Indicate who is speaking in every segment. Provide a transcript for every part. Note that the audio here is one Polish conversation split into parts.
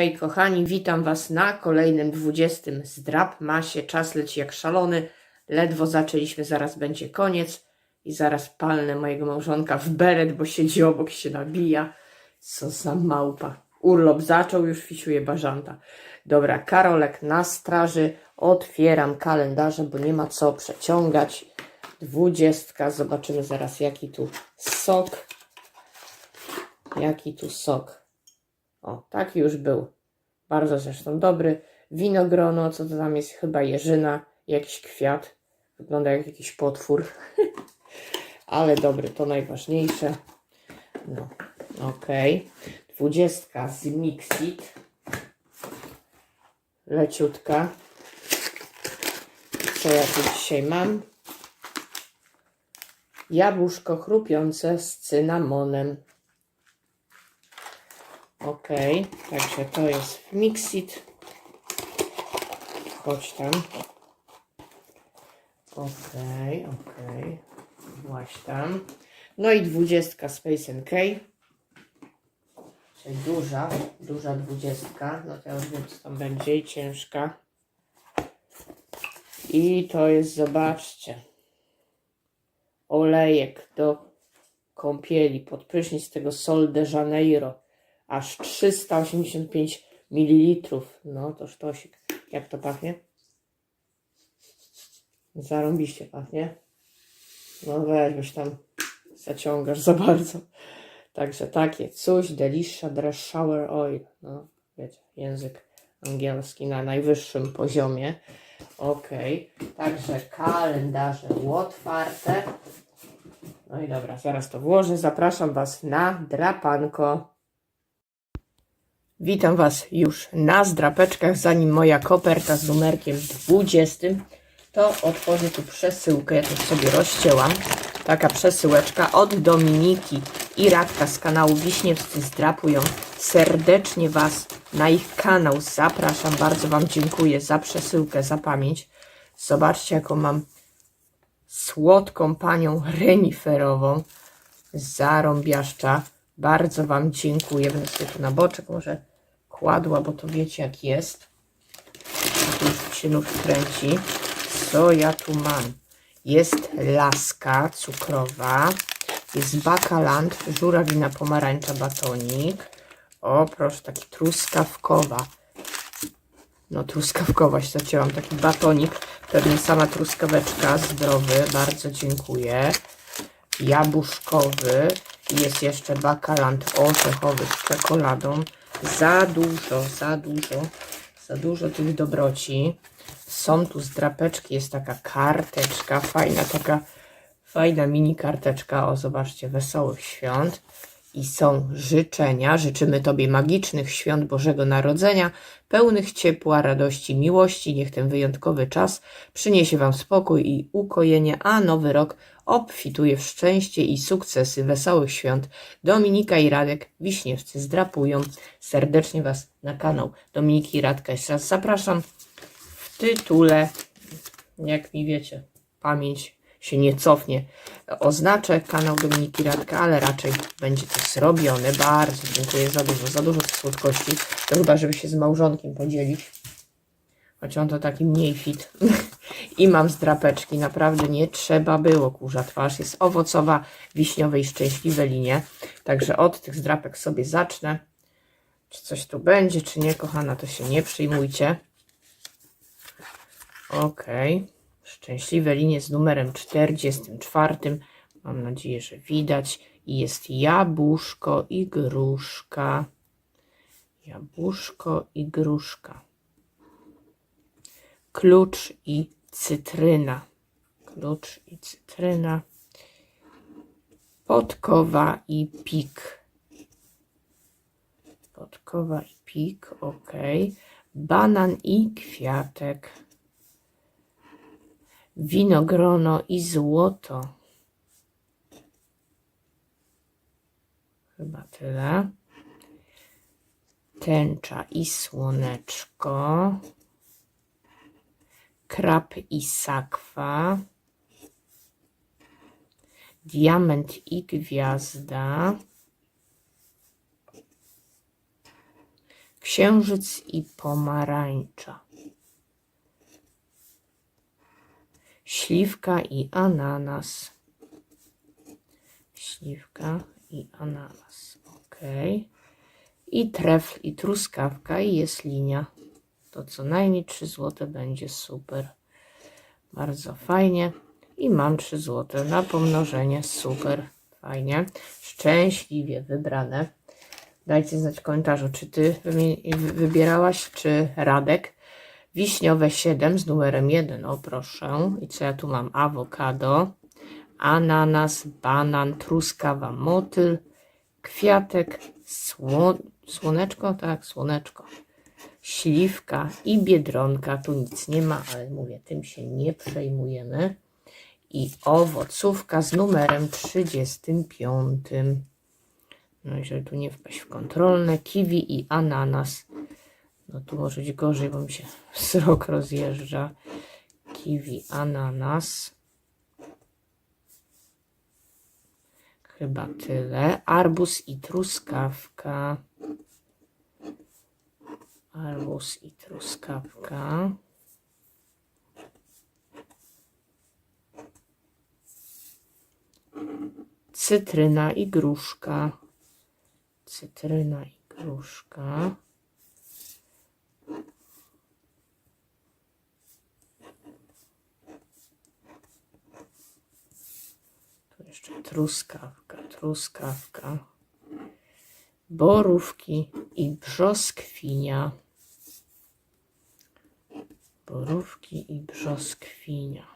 Speaker 1: Hej kochani, witam Was na kolejnym 20 zdrap masie. Czas leci jak szalony. Ledwo zaczęliśmy, zaraz będzie koniec. I zaraz palnę mojego małżonka w beret, bo siedzi obok się nabija. Co za małpa. Urlop zaczął, już fisiuje bażanta. Dobra, Karolek na straży. Otwieram kalendarze, bo nie ma co przeciągać. Dwudziestka, zobaczymy zaraz jaki tu sok. Jaki tu sok. O, taki już był. Bardzo zresztą dobry. Winogrono, co to tam jest? Chyba jeżyna, jakiś kwiat. Wygląda jak jakiś potwór. Ale dobry, to najważniejsze. No, okej. Dwudziestka z Mixit. Leciutka. Co ja tu dzisiaj mam? Jabłuszko chrupiące z cynamonem. Ok, także to jest Mixit. Chodź tam. Ok, ok. Właś tam. No i dwudziestka Space NK. Czyli duża, duża dwudziestka. No to ja już wiem co tam będzie i ciężka. I to jest, zobaczcie, olejek do kąpieli pod prysznic tego Sol de Janeiro aż 385 ml. No to sztosik. Jak to pachnie? Zarąbiście pachnie. No weź, już tam zaciągasz za bardzo. Także takie coś, Delisha Dress Shower Oil. No, wiecie, język angielski na najwyższym poziomie. Ok, także kalendarze otwarte. No i dobra, zaraz to włożę. Zapraszam Was na drapanko. Witam Was już na zdrapeczkach, zanim moja koperta z numerkiem 20, to otworzę tu przesyłkę, ja to sobie rozcięłam. Taka przesyłeczka od Dominiki i Radka z kanału Wiśniewscy Zdrapują. Serdecznie Was na ich kanał zapraszam, bardzo Wam dziękuję za przesyłkę, za pamięć. Zobaczcie jaką mam słodką panią reniferową, zarąbiaszcza. Bardzo Wam dziękuję. Będę sobie tu na boczek może kładła, bo to wiecie jak jest. Tu już się nóż kręci. Co ja tu mam? Jest laska cukrowa, jest bakalant, żurawina pomarańcza batonik. O, proszę, taki truskawkowa. No, truskawkowa się zacięłam, taki batonik. Pewnie sama truskaweczka, zdrowy, bardzo dziękuję. Jabłuszkowy. Jest jeszcze bakalant orzechowy z czekoladą. Za dużo, za dużo, za dużo tych dobroci. Są tu zdrapeczki, jest taka karteczka, fajna taka, fajna mini karteczka. O, zobaczcie, wesołych świąt. I są życzenia. Życzymy Tobie magicznych świąt Bożego Narodzenia, pełnych ciepła, radości, miłości. Niech ten wyjątkowy czas przyniesie Wam spokój i ukojenie, a nowy rok obfituje w szczęście i sukcesy wesołych świąt. Dominika i Radek Wiśniewscy zdrapują. Serdecznie Was na kanał Dominiki i Radka jeszcze raz zapraszam. W tytule, jak mi wiecie, pamięć się nie cofnie. Oznaczę kanał Dominiki Radka, ale raczej będzie to zrobione. Bardzo dziękuję za dużo, za dużo tych słodkości. To chyba, żeby się z małżonkiem podzielić. Choć on to taki mniej fit. I mam zdrapeczki. Naprawdę nie trzeba było. Kurza twarz jest owocowa, wiśniowe i szczęśliwe linie. Także od tych zdrapek sobie zacznę. Czy coś tu będzie, czy nie, kochana, to się nie przyjmujcie. Okej. Szczęśliwe linie z numerem 44. Mam nadzieję, że widać. Jest jabłuszko i gruszka. Jabłuszko i gruszka. Klucz i cytryna. Klucz i cytryna. Podkowa i pik. Podkowa i pik, ok. Banan i kwiatek. Winogrono i złoto. Chyba tyle. Tęcza i słoneczko. Krab i sakwa. Diament i gwiazda. księżyc i pomarańcza. Śliwka i ananas. Śliwka i ananas. Ok. I trefl i truskawka i jest linia. To co najmniej 3 zł będzie super. Bardzo fajnie. I mam 3 zł na pomnożenie. Super. Fajnie. Szczęśliwie wybrane. Dajcie znać w komentarzu, czy ty wybierałaś, czy Radek. Wiśniowe 7 z numerem 1. O proszę. I co ja tu mam? Awokado, ananas, banan, truskawa, motyl, kwiatek, sło... słoneczko, tak, słoneczko, śliwka i biedronka. Tu nic nie ma, ale mówię, tym się nie przejmujemy. I owocówka z numerem 35. No i żeby tu nie wpaść w kontrolne, kiwi i ananas. No tu może być gorzej, bo mi się wzrok rozjeżdża. Kiwi, ananas. Chyba tyle. Arbuz i truskawka. Arbuz i truskawka. Cytryna i gruszka. Cytryna i gruszka. Tu jeszcze truskawka, truskawka. Borówki i brzoskwinia. Borówki i brzoskwinia.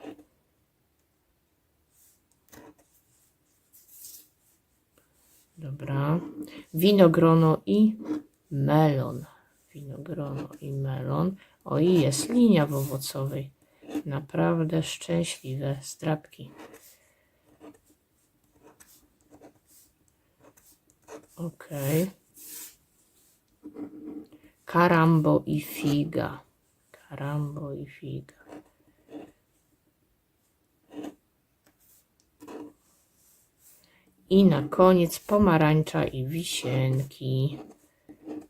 Speaker 1: Dobra. Winogrono i melon. Winogrono i melon. O i jest linia w owocowej. Naprawdę szczęśliwe zdrabki. Ok. Karambo i figa. Karambo i figa. I na koniec pomarańcza i wisienki.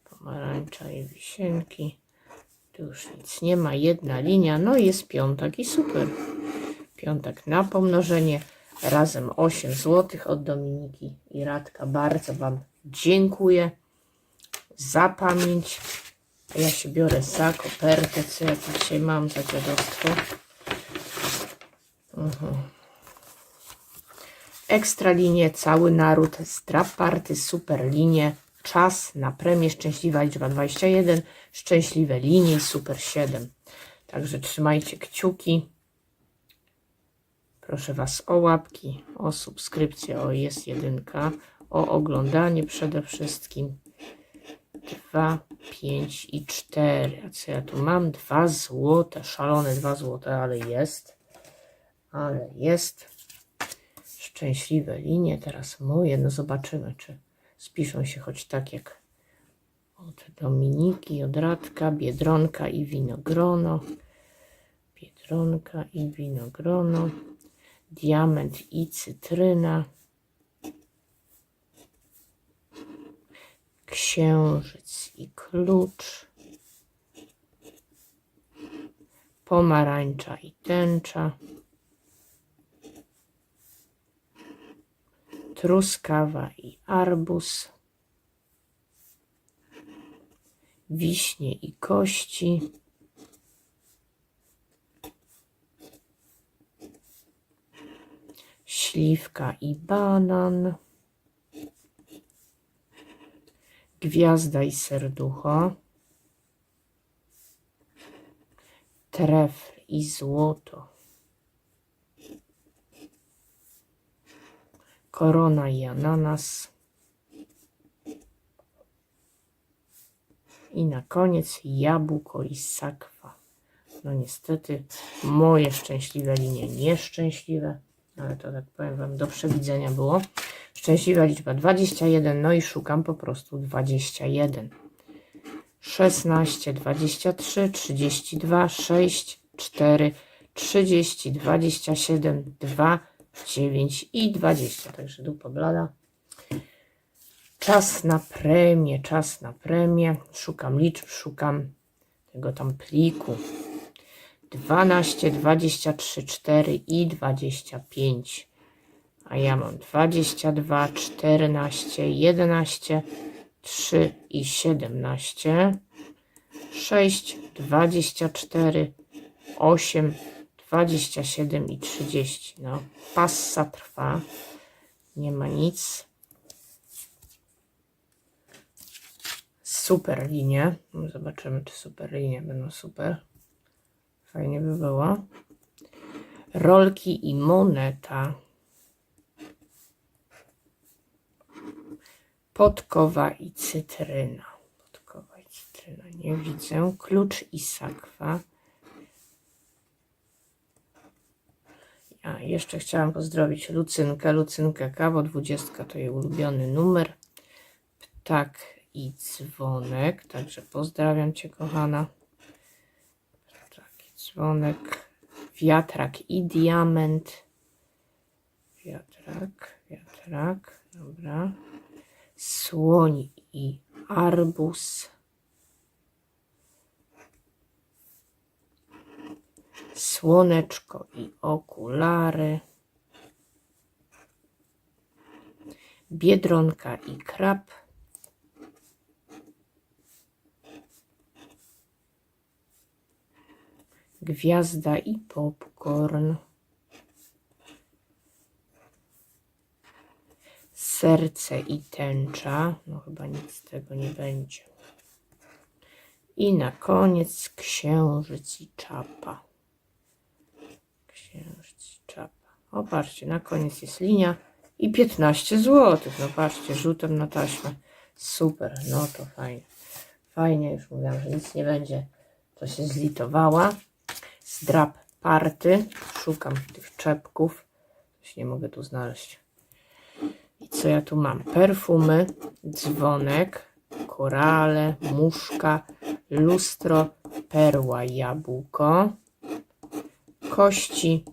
Speaker 1: Pomarańcza i wisienki. Tu już nic nie ma. Jedna linia. No i jest piątek i super. Piątek na pomnożenie. Razem 8 zł od Dominiki i Radka. Bardzo Wam dziękuję za pamięć. Ja się biorę za kopertę, co ja dzisiaj mam za dziadostwo. Mhm. Ekstra linie, cały naród, strap party, super linie, czas na premię, szczęśliwa liczba 21, szczęśliwe linie super 7. Także trzymajcie kciuki. Proszę Was o łapki, o subskrypcję, o jest jedynka, o oglądanie przede wszystkim. 2, 5 i 4. A co ja tu mam? 2 złote, szalone 2 złote, ale jest. Ale jest. Szczęśliwe linie, teraz moje. No zobaczymy, czy spiszą się choć tak jak od Dominiki, od Radka, Biedronka i Winogrono. Biedronka i Winogrono. Diament i Cytryna. Księżyc i Klucz. Pomarańcza i Tęcza. truskawa i arbuz, wiśnie i kości, śliwka i banan, gwiazda i serducho, trefl i złoto. korona i ananas. I na koniec jabłko i sakwa. No niestety moje szczęśliwe linie nieszczęśliwe, ale to tak powiem Wam do przewidzenia było. Szczęśliwa liczba 21, no i szukam po prostu 21. 16, 23, 32, 6, 4, 30, 27, 2, 9 i 20. Także dupa blada. Czas na premię, czas na premię. Szukam liczb, szukam tego tam pliku. 12, 23, 4 i 25. A ja mam 22, 14, 11, 3 i 17. 6, 24, 8, 27 i 30. No, passa trwa. Nie ma nic. Super linie. Zobaczymy, czy super linie będą super. Fajnie by było. Rolki i moneta. Podkowa i cytryna. Podkowa i cytryna. Nie widzę. Klucz i sakwa. A, jeszcze chciałam pozdrowić Lucynkę. Lucynkę Kawo 20 to jej ulubiony numer. Ptak i dzwonek. Także pozdrawiam Cię, kochana. Ptak i dzwonek. Wiatrak i diament. Wiatrak, wiatrak. Dobra. Słoń i arbus. Słoneczko i okulary. Biedronka i krab. Gwiazda i popcorn. Serce i tęcza. No chyba nic z tego nie będzie. I na koniec księżyc i czapa. Księżyc i czapa. O, patrzcie, na koniec jest linia i 15 zł. No patrzcie, rzutem na taśmę. Super, no to fajnie. Fajnie, już mówiłam, że nic nie będzie. To się zlitowała. Zdrap party. Szukam tych czepków. Coś nie mogę tu znaleźć. Co ja tu mam? Perfumy, dzwonek, korale, muszka, lustro, perła, jabłko, kości,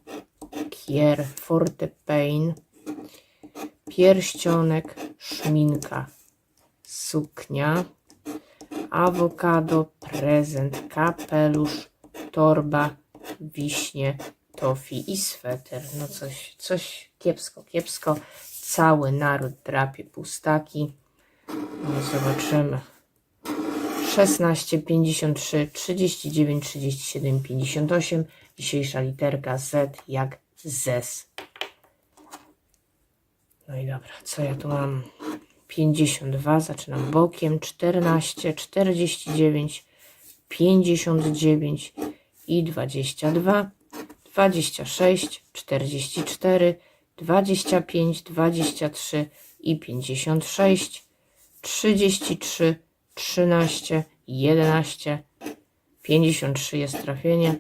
Speaker 1: kier, fortepian, pierścionek, szminka, suknia, awokado, prezent, kapelusz, torba, wiśnie, tofi i sweter. No coś, coś kiepsko, kiepsko. Cały naród drapie pustaki. No zobaczymy. 16, 53, 39, 37, 58. Dzisiejsza literka Z jak ZES. No i dobra, co ja tu mam? 52, zaczynam bokiem, 14, 49, 59 i 22, 26, 44, 25, 23 i 56, 33, 13, 11, 53 jest trafienie,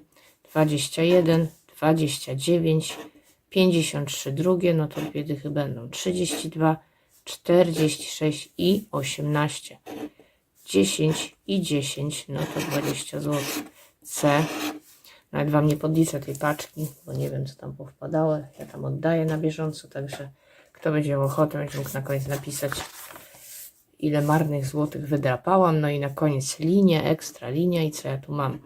Speaker 1: 21, 29, 53 drugie, no to dychy będą 32, 46 i 18. 10 i 10, no to 20 zł. C. Nawet wam nie podliczę tej paczki, bo nie wiem co tam powpadało. Ja tam oddaję na bieżąco, także kto będzie miał ochotę, będzie mógł na koniec napisać ile marnych złotych wydrapałam. No i na koniec linie, ekstra linia i co ja tu mam?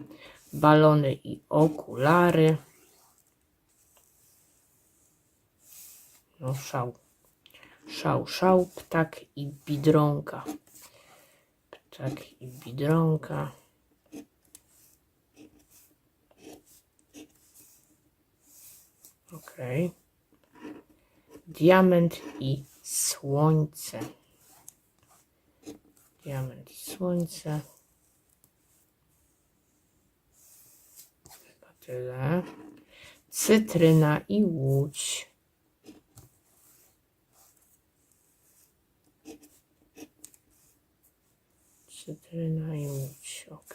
Speaker 1: Balony i okulary. No szał. Szał, szał, ptak i bidronka. Ptak i bidronka. Ok. Diament i słońce. Diament i słońce. Chyba tyle. Cytryna i łódź. Cytryna i łódź. Ok.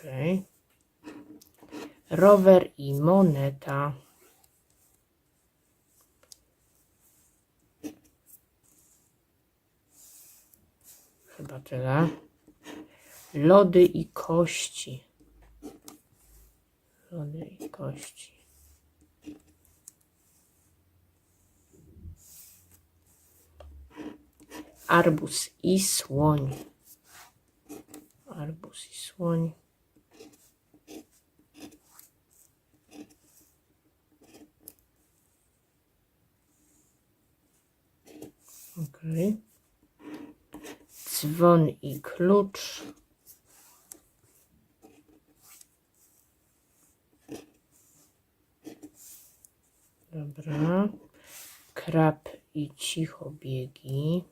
Speaker 1: Rower i moneta. Chyba tyle. Lody i kości. Lody i kości. arbuz i słoń. Arbuz i słoń. Okej. Dzwon i klucz. Dobra. Krab i cichobiegi.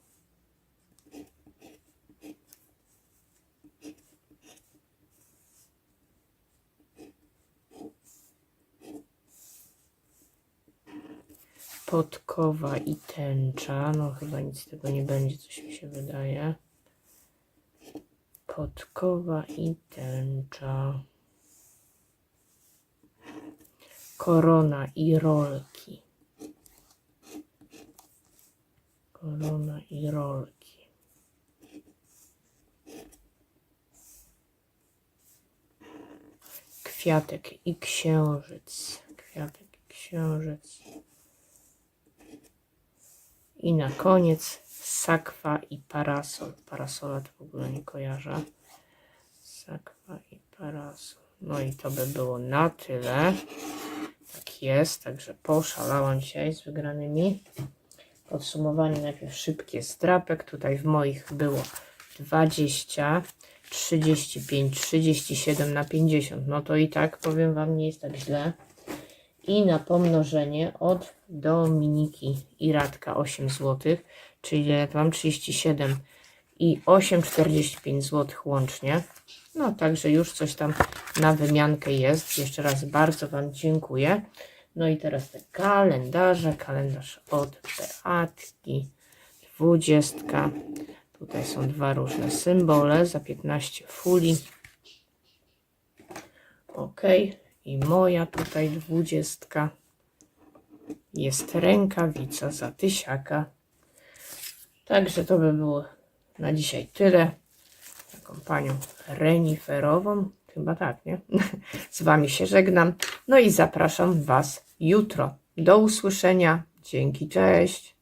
Speaker 1: Podkowa i tęcza. No chyba nic z tego nie będzie, coś mi się wydaje. Podkowa i tęcza. Korona i rolki. Korona i rolki. Kwiatek i księżyc. Kwiatek i księżyc. I na koniec sakwa i parasol. Parasola to w ogóle nie kojarzę. Sakwa i parasol. No i to by było na tyle. Tak jest, także poszalałam dzisiaj z wygranymi. Podsumowanie najpierw szybkie z drapek. Tutaj w moich było 20, 35, 37 na 50. No to i tak powiem Wam, nie jest tak źle. I na pomnożenie od Dominiki i Radka 8 zł, czyli ile ja tu mam 37 i 8,45 zł łącznie. No także już coś tam na wymiankę jest. Jeszcze raz bardzo Wam dziękuję. No i teraz te kalendarze. Kalendarz od Beatki. Dwudziestka. Tutaj są dwa różne symbole za 15 fuli. Ok. I moja tutaj dwudziestka. Jest rękawica za tysiaka. Także to by było na dzisiaj tyle. Taką panią reniferową. Chyba tak, nie? Z Wami się żegnam. No i zapraszam Was jutro. Do usłyszenia. Dzięki, cześć.